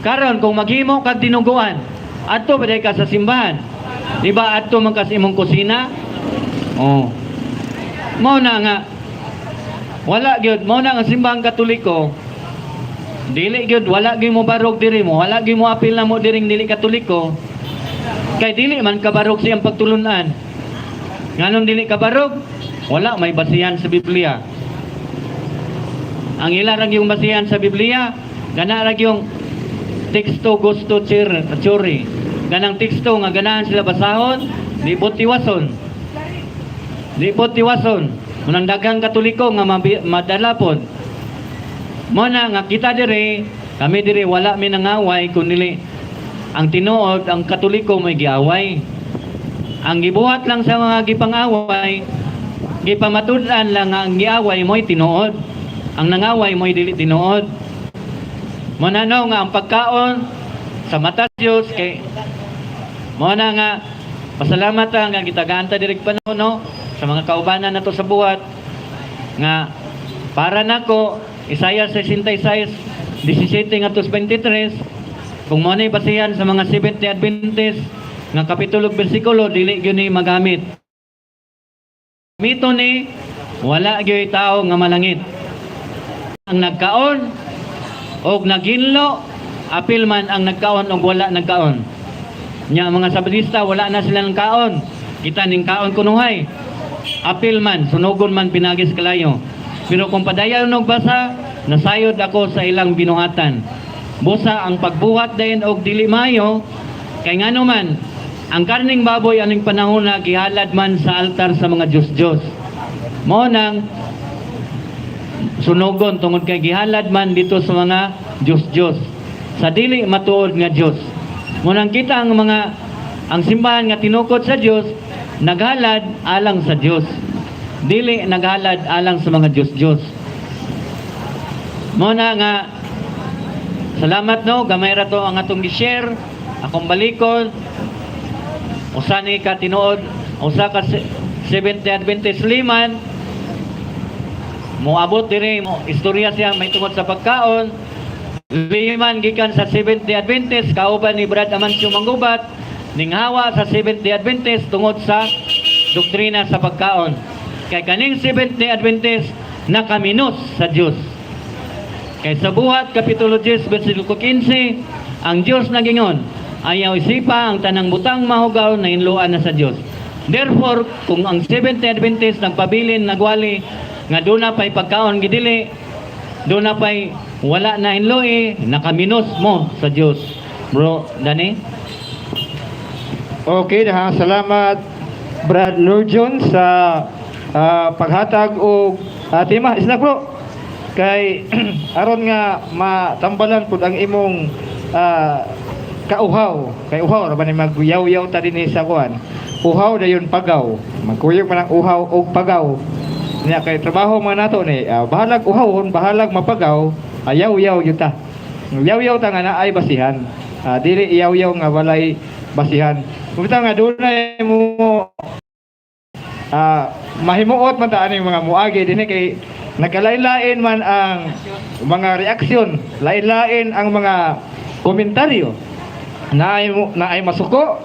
Karon kung maghimo kag dinuguan, adto ba ka sa simbahan? Di ba adto man kas imong kusina? Oh. Mao na nga wala gyud mao na nga simbahang katoliko. Dili gyud wala gyud mo barog diri mo, wala gyud mo apil na mo diring dili katoliko. Kay dili man kabarog siyang pagtulunan. Nganong dili kabarog? Wala may basihan sa Biblia. Ang ila rag yung basihan sa Biblia, gana rag yung teksto gusto chir churi. Ganang teksto nga ganahan sila basahon, po tiwason. Po tiwason. Munang daghang katoliko nga madala pod. Mo na nga kita dire, kami dire wala mi nangaway kundi ang tinuod ang katoliko may giaway. Ang gibuhat lang sa mga gipangaway, gipamatud-an lang nga ang giaway mo'y tinuod. Ang nangaway mo'y dili tinuod. Mananaw nga ang pagkaon sa mata sa Diyos kay mo nga pasalamat nga gitaganta direk panahon no sa mga kaubanan nato sa buhat nga para nako Isaiah 66 17 ngadto sa 23 kung mo na basihan sa mga 70 Adventist nga kapitulo bersikulo dili gyud ni magamit. Mito ni wala gyud tao nga malangit. Ang nagkaon og naginlo apil man ang nagkaon og wala nagkaon. Nya mga sabadista wala na sila ng kaon. Kita ning kaon kunuhay. Apil man sunugon man pinagis kalayo. Pero kung padayon og basa nasayod ako sa ilang binuhatan. Busa ang pagbuhat dayon og dili mayo kay ngano man ang karning baboy aning panahon na gihalad man sa altar sa mga Diyos-Diyos. Mo nang sunugon tungod kay gihalad man dito sa mga Diyos-Diyos sa dili matuod nga Diyos. Munang kita ang mga ang simbahan nga tinukod sa Diyos naghalad alang sa Diyos. Dili naghalad alang sa mga Diyos-Diyos mo na nga salamat no gamay ra to ang atong gi-share. Akong balikon usa ni ka tinuod. Usa ka se- Seventh Day Adventist liman moabot dire mo istorya siya may tungod sa pagkaon. Liman gikan sa Seventh Day Adventist kauban ni Brad Amancio Manggubat ning hawa sa Seventh Day Adventist tungod sa doktrina sa pagkaon. Kay kaning Seventh Day Adventist nakaminos sa Dios kay sa buhat kapitulo 10 bersikulo 15 ang Dios nagingon ayaw isipa ang tanang butang mahugaw na inluan na sa Dios therefore kung ang Seventh Day Adventist nagpabilin nagwali nga doon na pa'y pagkaon gidili doon na pa'y wala na inloi nakaminos mo sa Dios bro Dani Okay, ha, salamat Brad Nurjon sa ah, paghatag og uh, tema. Isla bro, kay aron nga matambalan pud ang imong ah, kauhaw. Kay uhaw ra ba ni magyaw-yaw ta dinhi sa kuan. Uhaw dayon pagaw. Magkuyog man ang uhaw og pagaw. Niya kay trabaho man nato ni ah, bahalag uhawon, bahalag mapagaw, ayaw-yaw yun ta. Yaw-yaw ta nga naay basihan. Ah, dili iyaw-yaw nga walay basihan. Kumita nga na mo ah mahimuot man ta aning mga muagi dinhi kay nagkalain-lain man ang mga reaksyon, lain-lain ang mga komentaryo. Naay mo naay masuko,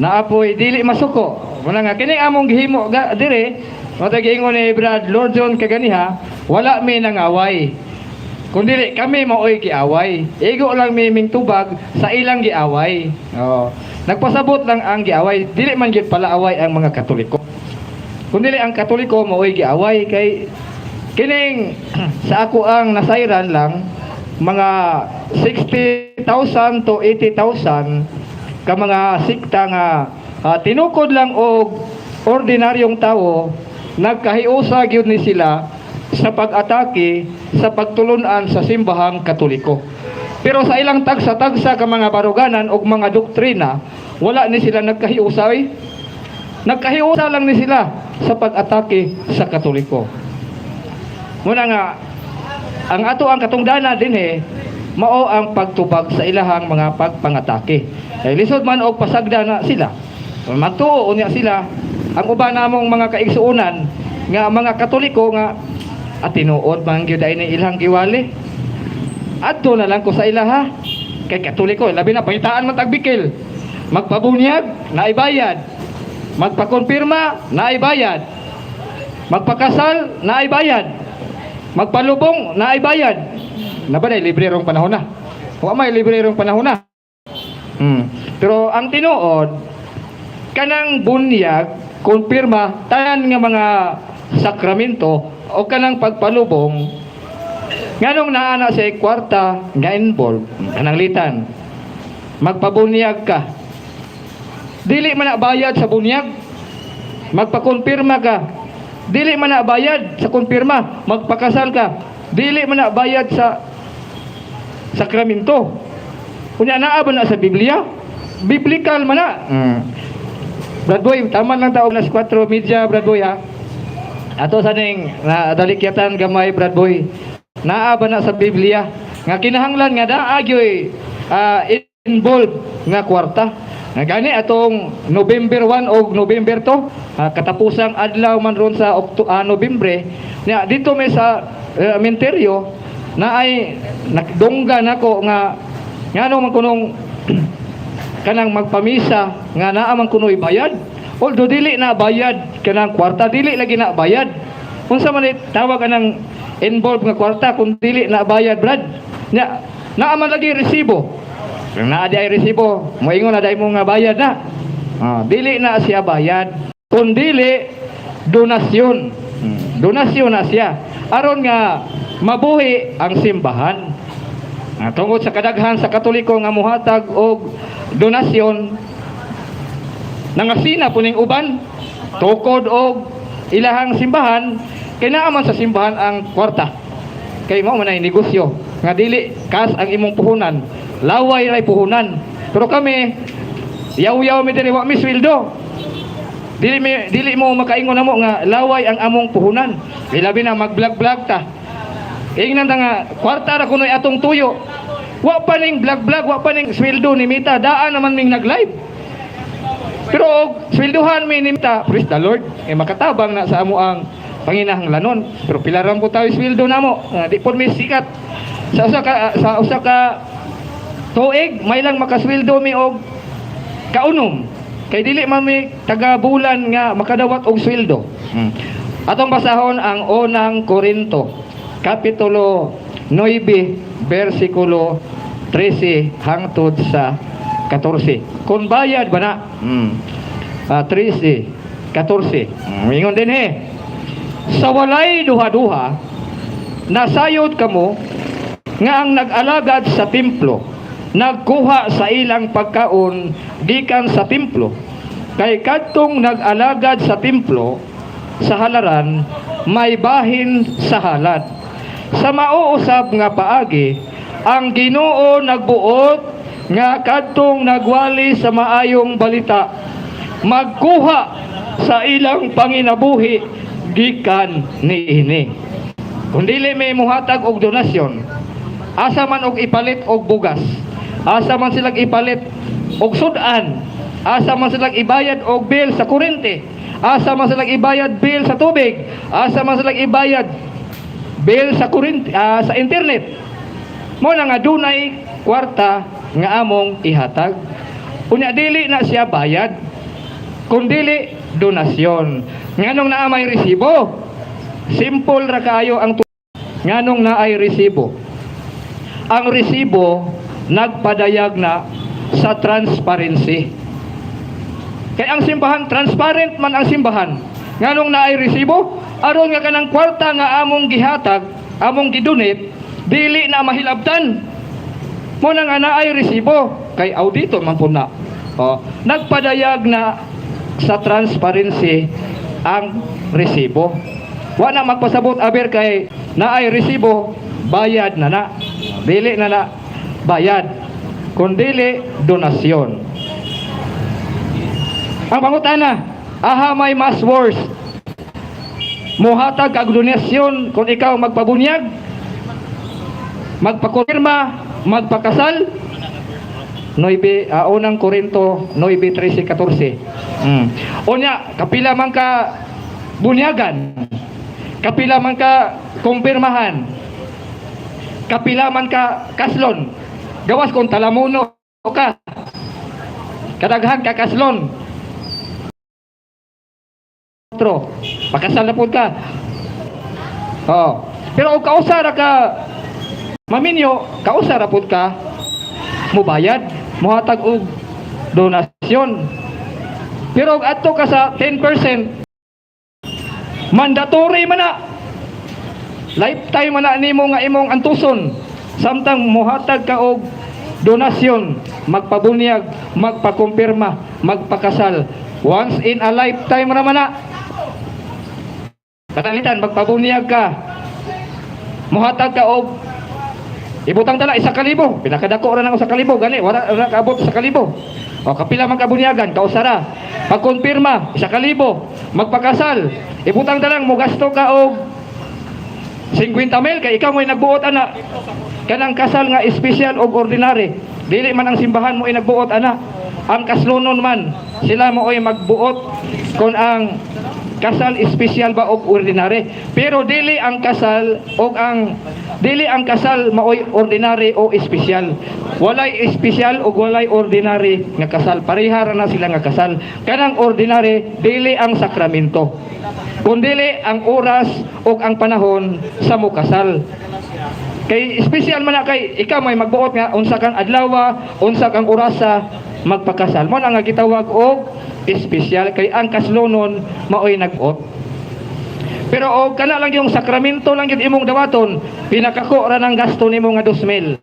naapoy dili masuko. Wala nga kini among gihimo ga dire, mata giingon ni Brad Lord John kaganiha, wala mi nangaway. Kundi kami maoy giaway. Igo lang mi ming tubag sa ilang giaway. Oh. Nagpasabot lang ang giaway. Dili man gyud pala away ang mga Katoliko. Kundi ang Katoliko maoy giaway kay kining sa ako ang nasayran lang mga 60,000 to 80,000 ka mga sikta nga ah, tinukod lang og ordinaryong tao nagkahiusa gyud ni sila sa pag-atake sa pagtulunan sa simbahang katoliko. Pero sa ilang tagsa-tagsa ka mga baruganan o mga doktrina, wala ni sila nagkahiusay. Nagkahiusa lang ni sila sa pag-atake sa katoliko. Muna nga, ang ato ang katungdana din eh, mao ang pagtubag sa ilahang mga pagpangatake. Eh, lisod man og pasagda na sila. Magtuo niya sila ang uban namong mga kaigsuunan nga mga katoliko nga at tinuod man ay ni ilang giwali. Adto na lang ko sa ilaha. Kay katoliko, labi na pangitaan man tagbikil. Magpabunyag, naibayad. Magpakonfirma, naibayad. Magpakasal, naibayad. Magpalubong, naibayad. Na ba libre rong panahon na? Wa may libre rong panahon na. Hmm. Pero ang tinuod, kanang bunyag, konfirma, tanan nga mga sakramento o kanang pagpalubong, nganong naana sa kwarta nga involved, kanang litan, magpabunyag ka. Dili man bayad sa bunyag, magpakonfirma ka. Dili man bayad sa konfirma, magpakasal ka. Dili man bayad sa sakramento. Kunya naa ba na sa Biblia? Biblical man na. Mm. Brad Boy, tama lang taong nas 4 media, Brad Boy ha. Ato sa ning na dalikyatan gamay, Brad Boy. Naa ba na sa Biblia? Nga kinahanglan nga da agyoy ah, involved nga kwarta. Nga gani atong November 1 o November 2, ah, katapusang adlaw man ron sa Okto, ah, Nobyembre, nya dito may sa uh, menteryo na ay nakdungga nako nga ngano man kunong kanang magpamisa nga naa man kunoy bayad. Although dili na bayad kanang kwarta dili lagi na bayad. Unsa man tawag kanang involved nga kwarta kung dili na bayad brad? Nya naa man lagi resibo. Kung naa di ay resibo moingon na dai mo nga bayad na. Ah, dili na siya bayad. Kung dili donasyon. Hmm, donasyon na siya. Aron nga mabuhi ang simbahan Ah, tungkol sa kadaghan sa katoliko nga muhatag og donasyon nangasina po ning uban tukod og ilahang simbahan kay naa sa simbahan ang kwarta. Kay mao man ay negosyo nga dili kas ang imong puhunan laway ray puhunan. Pero kami yaw-yaw mi diri wa mi sweldo dili mi dili mo makaingon namo nga laway ang among puhunan. Ilabi na mag-vlog-vlog ta Ingnan ta nga kwarta ra kunoy atong tuyo. Wa pa ning vlog-vlog, wa pa ning sweldo ni Mita, daan naman ming nag-live. Pero og sweldohan mi ni Mita, praise the Lord, eh makatabang na sa amo ang panginahanglanon. Pero pilaran po tayo sweldo namo, uh, di po mi sikat. Sa usa ka sa usa ka tuig, may lang makasweldo mi og kaunom. Kay dili man mi taga bulan nga makadawat og sweldo. Hmm. Atong basahon ang unang Korinto, Kapitulo 9, versikulo 13 hangtod sa 14. Kung bayad ba na? Hmm. Ah, 13, 14. Hmm. Ingon din eh. Sa walay duha-duha, nasayod kamo nga ang nag-alagad sa templo nagkuha sa ilang pagkaon gikan sa templo kay kadtong nag-alagad sa templo sa halaran may bahin sa halad sa mauusab nga paagi ang Ginoo nagbuot nga kadtong nagwali sa maayong balita magkuha sa ilang panginabuhi gikan niini kung dili may muhatag og donasyon asa man og ipalit og bugas asa man silang ipalit og sudan asa man silang ibayad og bill sa kuryente asa man silang ibayad bill sa tubig asa man silang ibayad bill sa kuryente ah, sa internet mo na nga dunay kwarta nga among ihatag unya dili na siya bayad kung dili donasyon nganong naa may resibo simple ra kaayo ang nganong naay resibo ang resibo nagpadayag na sa transparency. Kaya ang simbahan, transparent man ang simbahan. Nganong naay resibo, aron nga kanang kwarta nga among gihatag, among gidunit, dili na mahilabtan. Mo na nga naay resibo, kay auditor man po na. O, nagpadayag na sa transparency ang resibo. Wa na magpasabot aber kay naay resibo, bayad na na. Dili na na bayad. Kung dili, donasyon. Ang pangutana, aha may mas worse. Muhatag kag donasyon kung ikaw magpabunyag, magpakonfirma, magpakasal, 9 uh, unang Korinto 9:13-14. Mm. Unya, kapila man ka bunyagan, kapila man ka kumpirmahan, kapila man ka kaslon, gawas kung talamuno ka. Kadaghan ka kaslon. Otro, pakasal na po ka. Oh. Pero kung kausara ka, maminyo, kausara po ka, mubayad, muhatag og donasyon. Pero kung ato ka sa 10%, mandatory man na. Lifetime man na nimo nga imong antuson. Samtang muhatag ka og donasyon, magpabunyag, magpakumpirma, magpakasal. Once in a lifetime naman na. Katalitan, magpabunyag ka. Muhatag ka og ibutang tala isa kalibo. Pinakadako ra nang sa kalibo gani, wala wala kaabot sa kalibo. O kapila man kabunyagan, kausara. Pagkumpirma, isa kalibo. Magpakasal, ibutang talang mo gasto ka og 50 mil kay ikaw mo'y nagbuot ana. Kanang kasal nga espesyal og ordinary. Dili man ang simbahan mo nagbuot ana. Ang kaslonon man sila mo ay magbuot kon ang kasal espesyal ba og ordinary. Pero dili ang kasal og ang dili ang kasal maoy ordinary o espesyal. Walay espesyal o walay ordinary nga kasal. Pareha ra na sila nga kasal. Kanang ordinary dili ang sakramento. Kundili ang oras o ang panahon sa mukasal. Kay espesyal man na kay ikaw may magbuot nga unsa kang adlaw, unsa kang orasa magpakasal. Mo na nga gitawag og espesyal kay ang kaslonon maoy nagbuot. Pero og kana lang yung sakramento lang gyud imong dawaton, pinakako ra ng gasto nimo nga 2,000.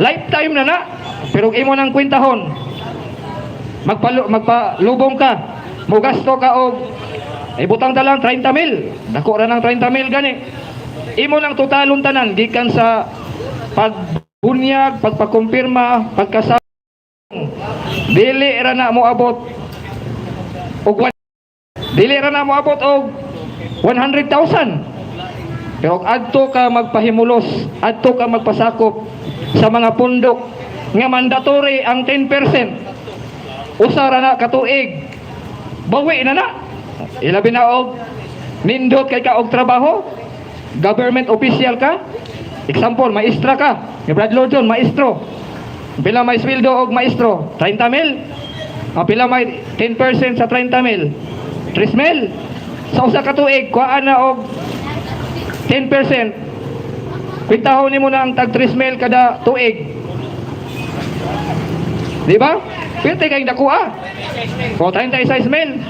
Lifetime na na. Pero imo nang kwintahon. Magpalo, magpalubong ka. Mugasto ka og ibutang ta lang 30 mil. Dako ra ng 30 mil gani. Imo nang totalon tanan gikan sa pagbunyag, pagpakumpirma, pagkasal. Dili ra na mo abot og dili ra na mo abot og 100,000. Pero adto ka magpahimulos, adto ka magpasakop sa mga pundok nga mandatory ang 10%. Usara na katuig. Bawi na na. Ilabi na og nindot kay ka og trabaho. Government official ka. Example, maestra ka. Ni Brad Lordon, maestro. Pila may sweldo og maestro? 30 mil. Ang pila may 10% sa 30 mil? 3 mil. Sa usa ka tuig, kuhaan na og 10%. Kwintahon nimo na ang tag 3 mil kada tuig. Di ba? Pwede kayong dakuha. O 36 mil.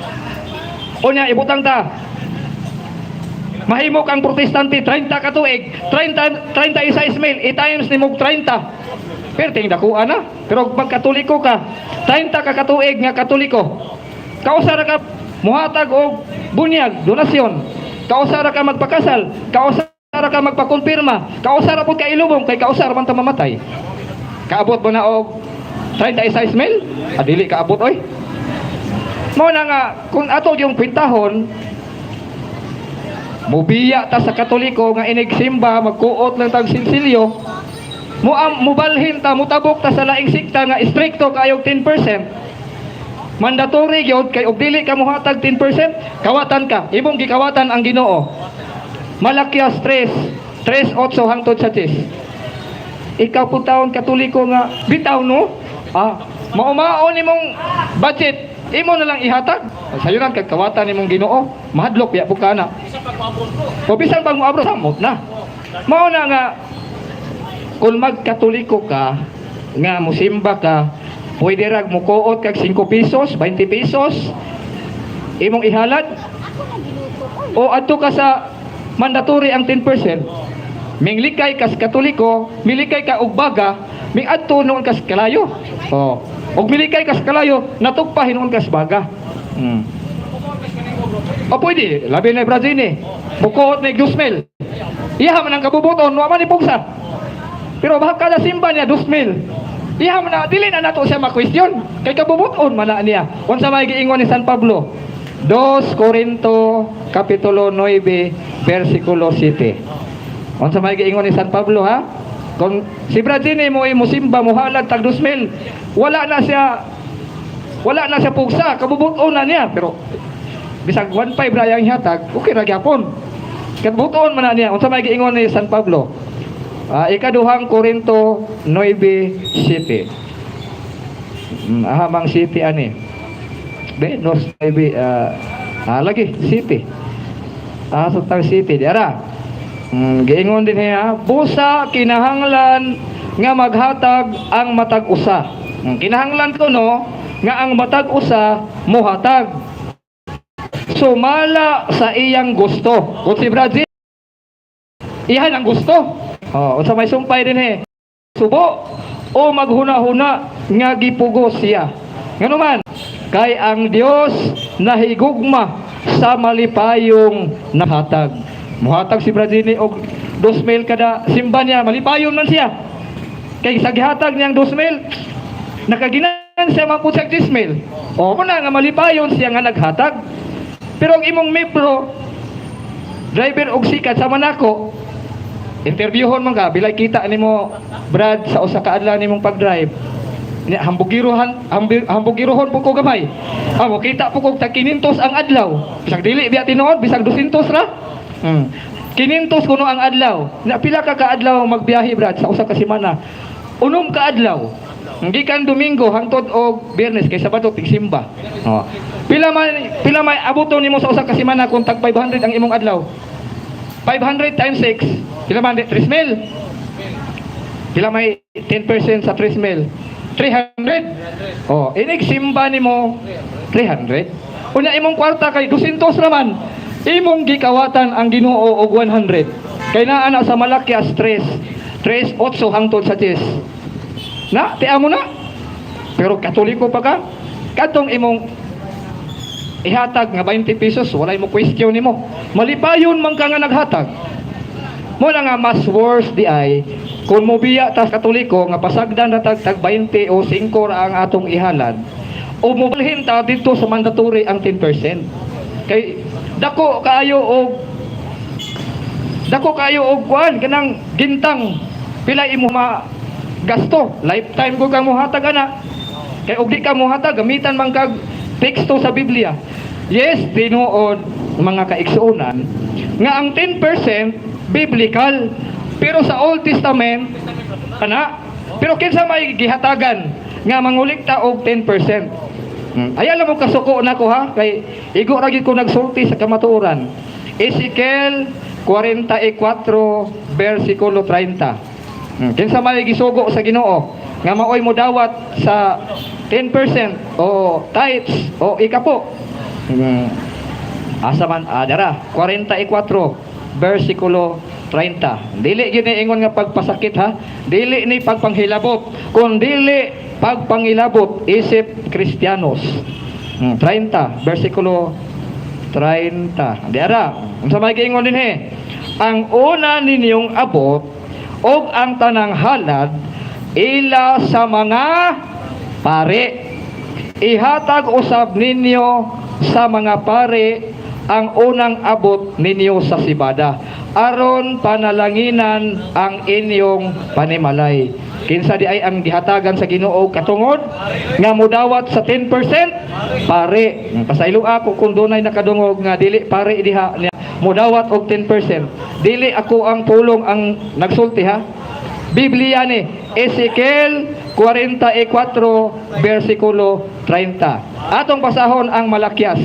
Unya, ibutang ta. Mahimo kang protestante, 30 ka tuig. 30, 36 mil. I-times ni mong 30. Pero ting dakuha na. Pero pag katoliko ka, 30 ka katuig nga katoliko. Kausara ka muhatag og bunyag, donasyon. Kausara ka magpakasal. Kausara ka magpakumpirma. Kausara po ka ilubong kay kausara man ta mamatay. Kaabot mo na og 36 mil? Adili kaabot oy. Mo na nga kung ato yung kwintahon Mubiya ta sa Katoliko nga inigsimba magkuot lang tag sinsilyo. Mo am mubalhin ta mutabok ta sa laing sikta nga stricto kayog 10%. Mandatory gyud kay og dili ka mohatag 10%, kawatan ka. Imong gikawatan ang Ginoo. Malakyas 3, 3.8 hangtod sa 10. Ikaw po taon katoliko nga bitaw no? Ah, maumaon imong budget imo na lang ihatag. Sayo lang kagkawatan nimong Ginoo. Mahadlok ya po kana. O bisan pag moabro samot na. Mao na nga kung magkatoliko ka nga musimba ka pwede rag mo kuot kag 5 pesos, 20 pesos imong ihalad o adto ka sa mandatory ang 10%. Minglikay kas katoliko, milikay ka og baga, ming adto noon kas kalayo. Oh. Og milikay kas kalayo, natugpa hinuon kas baga. Hmm. O pwede, labi na Brazil ni. Bukuot na 2,000. Iha man ang kabubuton, wa man ni pugsa. Pero baka kada simba niya 2,000. Iha na, dili na nato siya makwestiyon. Kay kabubuton man na niya. Unsa may giingon ni San Pablo? 2 Corinto Kapitulo 9 versikulo 7. Unsa may giingon ni San Pablo ha? Kung si Bradini mo ay musimba mo halad tag 2,000, wala na siya wala na siya pugsa, kabubuton na niya. Pero bisag 1.5 ra yang hatag, okay ra gyapon. Kabubuton man na niya. Unsa may giingon ni San Pablo? Ah, ikaduhang Korinto 9:7. Mm, ahamang city ani. Be, nos 9 ah, ah, lagi city. Ah, sa tang city diara. Mm, giingon din niya, busa kinahanglan nga maghatag ang matag usa. Mm, kinahanglan ko no nga ang matag usa mohatag. Sumala sa iyang gusto. Kung si Brazil, iyan ang gusto. Oh, unsa may sumpay din eh. Subo o maghuna-huna nga gipugo siya. Ngano man, kay ang Dios nahigugma sa malipayong nahatag. Muhatag si Brazili og 2,000 kada simba niya, malipayon man siya. Kay sa gihatag niyang 2,000, nakaginan siya mapud sa 10,000. O mo na nga malipayon siya nga naghatag. Pero ang imong mipro, driver og sikat sa manako, interviewon man ka, bilay kita nimo Brad sa usa ka adlaw nimong pag-drive. Ni hambugirohan, hambi- hambugirohon po ko gamay. Amo kita po ko tag 500 ang adlaw. Bisag dili biya tinuod, bisag 200 ra. Hmm. 500 kuno ang adlaw. Na pila ka kaadlaw magbiyahe Brad sa usa ka semana. Unom ka adlaw. Hindi kan Domingo hangtod og Biyernes kay Sabado tig simba. Oh. Pila man pila may abuton nimo sa usa ka semana kung tag 500 ang imong adlaw. 500 times 6, pila man 3,000. Pila may 10% sa 3,000? 300. Oh, inig simba nimo 300. Unya imong kwarta kay 200 raman. Imong gikawatan ang Ginoo og 100. Kay naa na sa Malakias 3, 3 8 hangtod sa 10. Na, tiya mo na. Pero katoliko pa ka. Katong imong ihatag nga 20 pesos, walay mo question nimo. Malipayon man ka nga naghatag. Mo na nga mas worse di ay kung mobiya tas katoliko nga pasagdan na tag tag 20 o 5 ra ang atong ihalad o mobilhin ta dito sa mandatory ang 10%. Kay dako kaayo og dako kayo og kuan kanang gintang pila imo ma gasto lifetime ko kang muhatag ana kay og di ka muhatag gamitan man kag teksto sa Biblia yes tinuod mga kaigsuonan nga ang 10% biblical pero sa Old Testament ana pero kinsa may gihatagan nga mangulikta og 10% Hmm. Lang mo kasuko na ko ha kay igo ra ko nagsulti sa kamatuoran Ezekiel 44 versikulo 30 Hmm. Kinsa may gisugo sa Ginoo nga maoy mo dawat sa 10% o tithes o ikapo. Hmm. Asa man adara 44 versikulo 30. Dili gyud ni ingon nga pagpasakit ha. Dili ni pagpanghilabot kun dili pagpangilabot isip Kristiyanos. Hmm. 30 versikulo 30. Di ara. Unsa may giingon din he? Ang una ninyong abot og ang tanang halad ila sa mga pare. Ihatag usab ninyo sa mga pare ang unang abot ninyo sa sibada aron panalanginan ang inyong panimalay. Kinsa di ay ang gihatagan sa Ginoo katungod nga mudawat sa 10% pare. Pasaylo ako kung dunay nakadungog nga dili pare diha niya mudawat og 10%. Dili ako ang pulong ang nagsulti ha. Biblia ni Ezekiel 44 versikulo 30. Atong basahon ang Malakias